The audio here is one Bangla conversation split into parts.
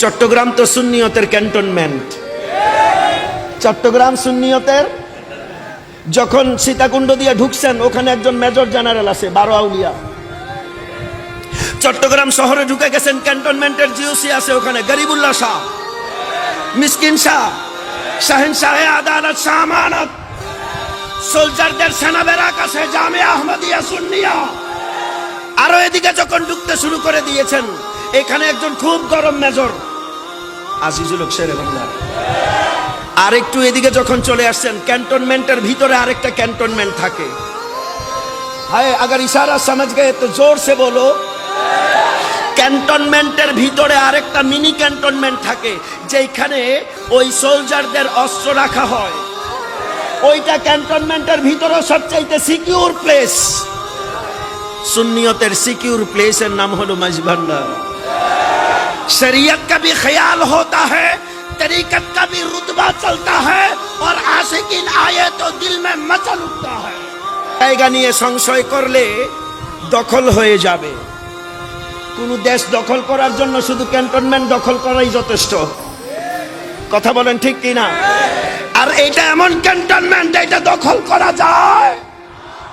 চট্টগ্রাম তো সুন্নিয়তের ক্যান্টনমেন্ট। চট্টগ্রাম সুন্নিয়তের যখন সীতাকুণ্ড দিয়ে ঢুকছেন, ওখানে একজন মেজর জেনারেল আছে বারো আউলিয়া চট্টগ্রাম শহরে ঢুকে গেছেন, ক্যান্টনমেন্টের জিওসি আছে ওখানে, গরিবুল্লাহ শাহ, মিসকিন শাহ, শাহিন শাহে আদালত, শাহ আমানত। সোলজারদের সেনা বেরাক আছে জামে আহমদিয়া সুন্নিয়া। আরও এদিকে যখন ঢুকতে শুরু করে দিয়েছেন, এখানে একজন খুব গরম মেজর আজিজুল হক শেরে বাংলা। আর একটু এদিকে যখন চলে আসছেন, ক্যান্টনমেন্টের ভিতরে আরেকটা ক্যান্টনমেন্ট থাকে। হায়, আগার ইশারা সমাজ গে তো জোর সে বলো। ক্যান্টনমেন্টের ভিতরে আরেকটা মিনি ক্যান্টনমেন্ট থাকে যেখানে ওই সোলজারদের অস্ত্র রাখা হয়। ওইটা ক্যান্টনমেন্টের ভিতরে সবচাইতে সিকিউর প্লেস। সুন্নিয়তের সিকিউর প্লেসের নাম হলো মাঝভান্ডার। शरीयत का भी ख्याल होता है तरीकत का भी रुतबा चलता है और आशिकीन आए तो दिल में मचल उठता है জায়গা নিয়ে সংশয় করলে দখল হয়ে যাবে কোন দেশ দখল করার জন্য শুধু ক্যান্টনমেন্ট দখল করাই যথেষ্ট কথা বলেন ঠিক কি না আর এটা এমন ক্যান্টনমেন্ট এটা দখল করা যায়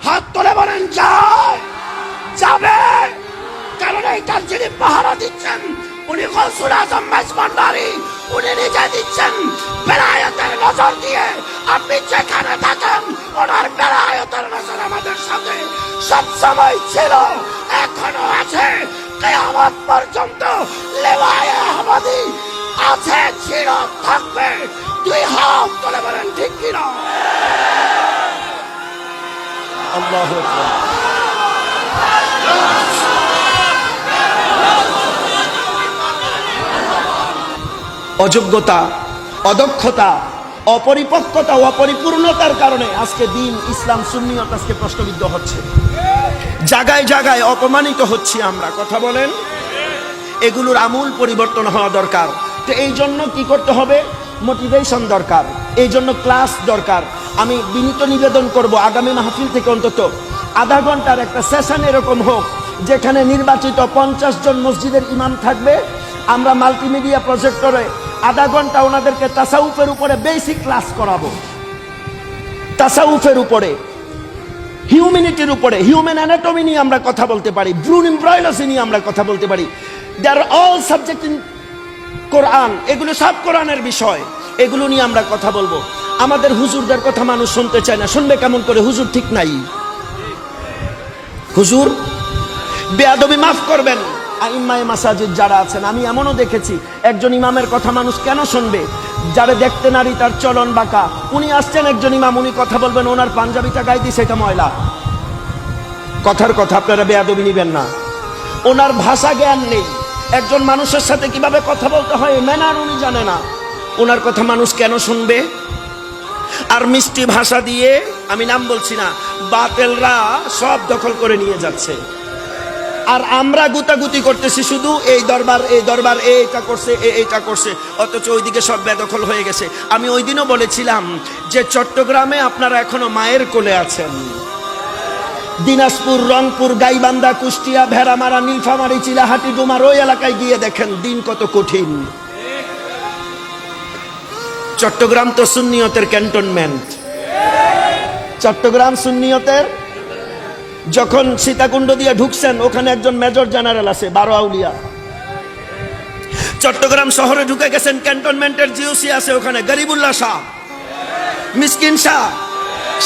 হাত তুলে বলেন যায় যাবে কারণ এইটার যিনি পাহারা দিচ্ছেন উনি গৌসুল আজম মেজবান্ডারি উনি নিজে দিচ্ছেন বেলায়তের নজর দিয়ে। আপনি যেখানে থাকেন, ওনার বেলায়তের নজর আমাদের সাথে। সবসময় ছিল, এখনও আছে। কেয়ামত পর্যন্ত লেওয়ায় আহমদি আছে, ছিল, থাকবে। দুই হাত তুলে বলেন, ঠিক কিনা আল্লাহ অযোগ্যতা, অদক্ষতা, অপরিপক্কতা অপরিপূর্ণতার কারণে আজকে দিন ইসলাম সুন্নিয়ত আজকে প্রশ্নবিদ্ধ হচ্ছে। জায়গায় জায়গায় অপমানিত হচ্ছি আমরা, কথা বলেন? এগুলোর আমূল পরিবর্তন হওয়া দরকার। তো এই জন্য কি করতে হবে? মোটিভেশন দরকার। এই জন্য ক্লাস দরকার। আমি বিনীত নিবেদন করব আগামী মাহফিল থেকে অন্তত আধা ঘণ্টার একটা সেশন এরকম হোক, যেখানে নির্বাচিত পঞ্চাশ জন মসজিদের ইমাম থাকবে। আমরা মাল্টিমিডিয়া প্রজেক্টরে আধা ঘণ্টা ওনাদেরকে তাসাউফের উপরে বেসিক ক্লাস করাবো। তাসাউফের উপরে হিউম্যানিটির উপরে হিউম্যান অ্যানাটমি নিয়ে আমরা কথা বলতে পারি ব্রুন এমব্রয়লাসি নিয়ে আমরা কথা বলতে পারি। They are all subject in Quran এগুলো সব কোরআনের বিষয়, এগুলো নিয়ে আমরা কথা বলব। আমাদের হুজুরদের কথা মানুষ শুনতে চায় না, শুনবে কেমন করে? হুজুর ঠিক নাই। হুজুর, বেয়াদবি মাফ করবেন। আইম্মায় মাসাজিদ যারা আছেন, আমি এমনও দেখেছি, একজন ইমামের কথা মানুষ কেন শুনবে? যারা দেখতে নারী তার চলন বাঁকা। উনি আসছেন একজন ইমাম, উনি কথা বলবেন, ওনার পাঞ্জাবিটা গায়ে দিয়ে সেটা ময়লা। কথার কথা আপনারা বেয়াদবি নিবেন না। ওনার ভাষা জ্ঞান নেই। একজন মানুষের সাথে কীভাবে কথা বলতে হয় ম্যানার উনি জানে না। ওনার কথা মানুষ কেন শুনবে? আর মিষ্টি ভাষা দিয়ে, আমি নাম বলছি না, বাতেলরা সব দখল করে নিয়ে যাচ্ছে। আর আমরা গুতাগুতি করতেছি শুধু এই দরবার এই দরবার এ এটা করছে, এ এটা করছে। অথচ ওইদিকে সব বেদখল হয়ে গেছে। আমি ওই দিনও বলেছিলাম যে চট্টগ্রামে আপনারা এখনও মায়ের কোলে আছেন। দিনাজপুর, রংপুর, গাইবান্ধা, কুষ্টিয়া, ভেড়ামারা, নীলফামারি, চিলাহাটি, ডুমার ওই এলাকায় গিয়ে দেখেন দিন কত কঠিন। চট্টগ্রাম তো সুন্নিয়তের ক্যান্টনমেন্ট। চট্টগ্রাম সুন্নিয়তের যখন সীতাকুণ্ড দিয়ে ঢুকছেন, ওখানে একজন মেজর জেনারেল আছে, বারো আউলিয়া। চট্টগ্রাম শহরে ঢুকে গেছেন, ক্যান্টনমেন্টের জিওসি আছে ওখানে, গরিবুল্লাহ শাহ, মিসকিন শাহ,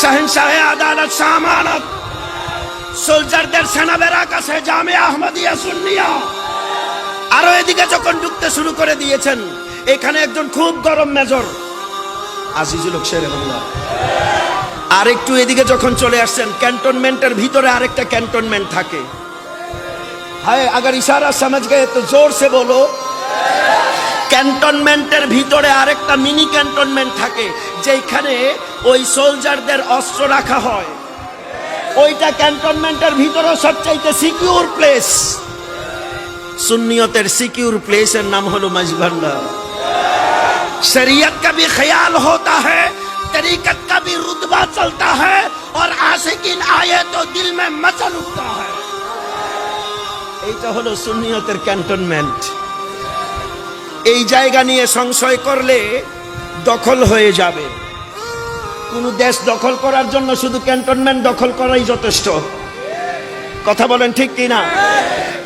শাহিন শাহে আদালত, শাহ আমানত সোলজারদের সেনা বেরাক আছে, জামে আহমদিয়া সুন্নিয়া। আরও এদিকে যখন ঢুকতে শুরু করে দিয়েছেন, এখানে একজন খুব গরম মেজর, আজিজুল শেরে বাংলা আর একটু এদিকে যখন চলে আসছেন, ক্যান্টনমেন্টের ভিতরে আরেকটা ক্যান্টনমেন্ট থাকে। হ্যাঁ আগার ইশারা সমাজ গে তো জোর সে বলো। ক্যান্টনমেন্টের ভিতরে আরেকটা মিনি ক্যান্টনমেন্ট থাকে যেখানে ওই সোলজারদের অস্ত্র রাখা হয়। ওইটা ক্যান্টনমেন্টের ভিতরেও সবচাইতে সিকিউর প্লেস। সুন্নিয়তের সিকিউর প্লেসের নাম হলো মাঝভান্ডার। শরিয়ত কা ভি খেয়াল হতা হ্যাঁ तरीकत का भी रुतबा चलता है और आशिकीन आए तो दिल में मचल उठता है এইটা হলো সুন্নিয়তের ক্যান্টনমেন্ট এই জায়গা নিয়ে সংশয় করলে দখল হয়ে যাবে কোন দেশ দখল করার জন্য শুধু ক্যান্টনমেন্ট দখল করাই যথেষ্ট কথা বলেন ঠিক কিনা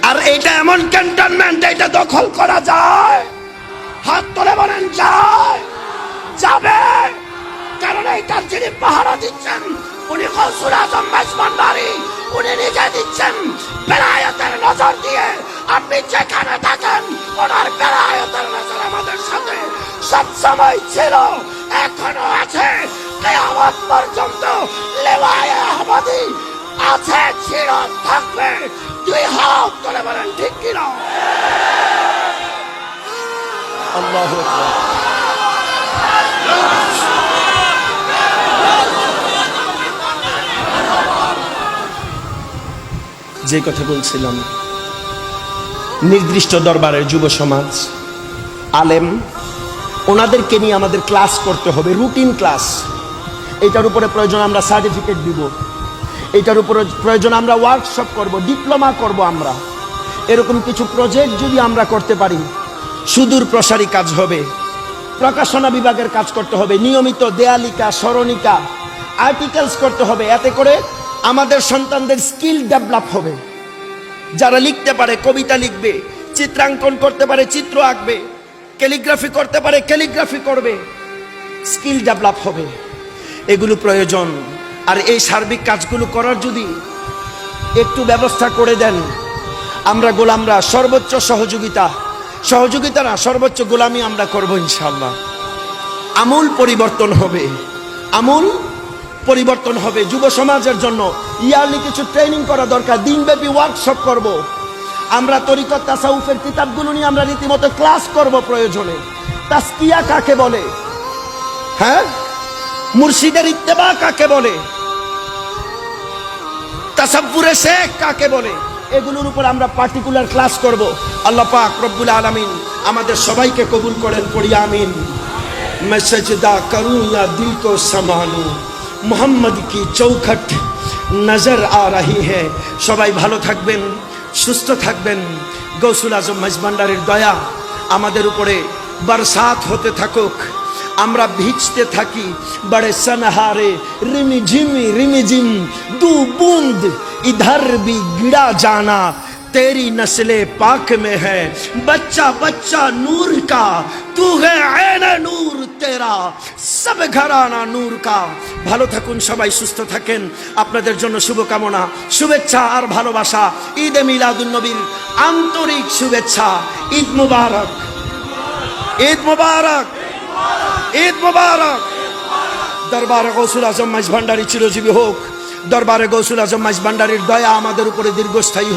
আর এটা এমন ক্যান্টনমেন্ট এটা দখল করা যায় হাত তুলে বলেন যায় যাবে কারণ এইটার যিনি পাহারা দিচ্ছেন। উনি কৌসুর আজম ভান্ডারি। উনি নিজে দিচ্ছেন বেলায়তের নজর দিয়ে। আপনি যেখানে থাকেন, ওনার বেলায়তের নজর আমাদের সাথে সবসময় ছিল, এখনও আছে। কেয়ামত পর্যন্ত লেওয়ায় আহমদি আছে, ছিল, থাকবে। দুই হাত তুলে বলেন, ঠিক কিনা আল্লাহ যে কথা বলছিলাম। নির্দিষ্ট দরবারের যুব সমাজ, আলেম, ওনাদেরকে নিয়ে আমাদের ক্লাস করতে হবে, রুটিন ক্লাস। এটার উপরে প্রয়োজন আমরা সার্টিফিকেট দিব। এটার উপরে প্রয়োজন আমরা ওয়ার্কশপ করব, ডিপ্লোমা করব আমরা। এরকম কিছু প্রজেক্ট যদি আমরা করতে পারি, সুদূর প্রসারী কাজ হবে, প্রকাশনা বিভাগের কাজ করতে হবে, নিয়মিত দেয়ালিকা, স্মরণিকা আর্টিকেলস করতে হবে, এতে করে আমাদের সন্তানদের স্কিল ডেভেলপ হবে। যারা লিখতে পারে, কবিতা লিখবে, চিত্রাঙ্কন করতে পারে, চিত্র আঁকবে, ক্যালিগ্রাফি করতে পারে, ক্যালিগ্রাফি করবে, স্কিল ডেভেলপ হবে। এগুলো প্রয়োজন। আর এই সার্বিক কাজগুলো করার যদি একটু ব্যবস্থা করে দেন, আমরা গোলামরা, সর্বোচ্চ সহযোগিতা সহযোগিতা না, সর্বোচ্চ গোলামি আমরা করব ইনশাল্লাহ আমূল পরিবর্তন হবে। আমূল পরিবর্তন হবে যুব সমাজের জন্য ইয়ারলি কিছু ট্রেনিং করা দরকার দিনব্যাপী ওয়ার্কশপ করব। আমরা তরিকত তাসাউফের কিতাবগুলো নিয়ে আমরা রীতিমতো ক্লাস করব প্রয়োজনে তাস্কিয়া কাকে বলে হ্যাঁ মুর্শিদের ইত্তেবা কাকে বলে তাসাব্বুরে শেখ কাকে বলে এগুলোর উপর আমরা পার্টিকুলার ক্লাস করব আল্লাহ পাক রব্বুল আলামিন আমাদের সবাইকে কবুল করেন পড়ি আমিন मैं सजदा करूं या दिल को संभालूं মোহাম্মদ কি চৌখট নজর আ রাহি হে। সবাই ভালো থাকবেন, সুস্থ থাকবেন। গৌসুল আজম মজবান্ডারের দয়া আমাদের উপরে বরসাত হতে থাকুক। আমরা ভিজতে থাকি, বড়ে সনহারে রিমিঝিমি রিমিঝিম দু বুন্দ ইধর বি গিড়া জানা। तेरी नस्ले पाक में है बच्चा बच्चा नूर का तू है ऐन नूर তেরা সব ঘরানা নূর কা ভালো থাকুন সবাই সুস্থ থাকেন আপনাদের জন্য শুভকামনা শুভেচ্ছা আর ভালোবাসা ঈদে মিলাদুন নবীর আন্তরিক শুভেচ্ছা ঈদ মুবারক ঈদ মুবারক ঈদ মুবারক দরবারে গৌসুল আজম মাইজ ভান্ডারী চিরজীবী হোক দরবারে গৌসুল আজম মাইজ ভান্ডারীর দয়া আমাদের উপরে দীর্ঘস্থায়ী হোক।